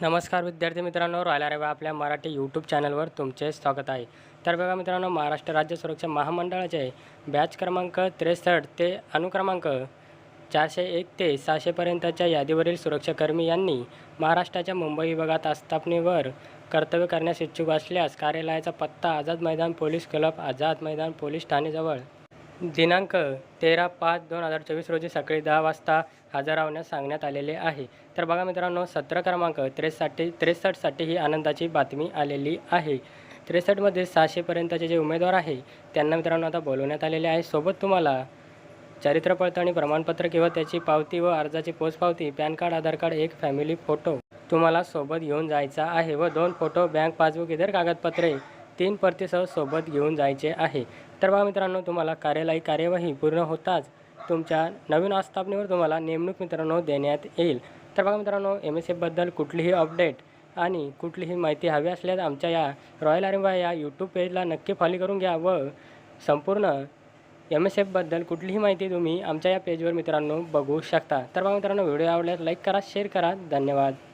नमस्कार विद्यार्थी मित्रांनो रॉयल आरेवा आपल्या मराठी यूट्यूब चॅनलवर तुमचे स्वागत आहे. तर बघा मित्रांनो महाराष्ट्र राज्य सुरक्षा महामंडळाचे बॅच क्रमांक त्रेसष्ट ते अनुक्रमांक चारशे एक ते सहाशेपर्यंतच्या यादीवरील सुरक्षाकर्मी यांनी महाराष्ट्राच्या मुंबई विभागात आस्थापनेवर कर्तव्य करण्यास इच्छुक असल्यास कार्यालयाचा पत्ता Azad Maidan police club Azad Maidan police ठाणेजवळ दिनांक तेरा पाच दोन हजार चोवीस रोजी सकाळी दहा वाजता हजर राहण्यास सांगण्यात आलेले आहे. तर बघा मित्रांनो सतरा क्रमांक त्रेसाठी त्रेसष्टसाठी ही आनंदाची बातमी आलेली आहे. त्रेसष्टमध्ये सहाशेपर्यंतचे जे उमेदवार आहे त्यांना मित्रांनो आता बोलवण्यात आलेले आहे. सोबत तुम्हाला चारित्र्य पडताळणी प्रमाणपत्र किंवा त्याची पावती व अर्जाची पोचपावती पॅन कार्ड आधार कार्ड एक फॅमिली फोटो तुम्हाला सोबत घेऊन जायचा आहे व दोन फोटो बँक पासबुक इतर कागदपत्रे तीन परतीसह सोबत घेऊन जायचे आहे. तर बघा मित्रांनो तुम्हाला कार्यालयी कार्यवाही पूर्ण होताच तुमच्या नवीन आस्थापनेवर तुम्हाला नेमणूक मित्रांनो देण्यात येईल. तर बघा मित्रांनो एम एस एफबद्दल कुठलीही अपडेट आणि कुठलीही माहिती हवी असल्यास आमच्या या रॉयल आर्मी या यूट्यूब पेजला नक्की फॉलो करून घ्या व संपूर्ण एम एस एफबद्दल कुठलीही माहिती तुम्ही आमच्या या पेजवर मित्रांनो बघू शकता. तर बघा मित्रांनो व्हिडिओ आवडल्यास लाईक करा शेअर करा. धन्यवाद.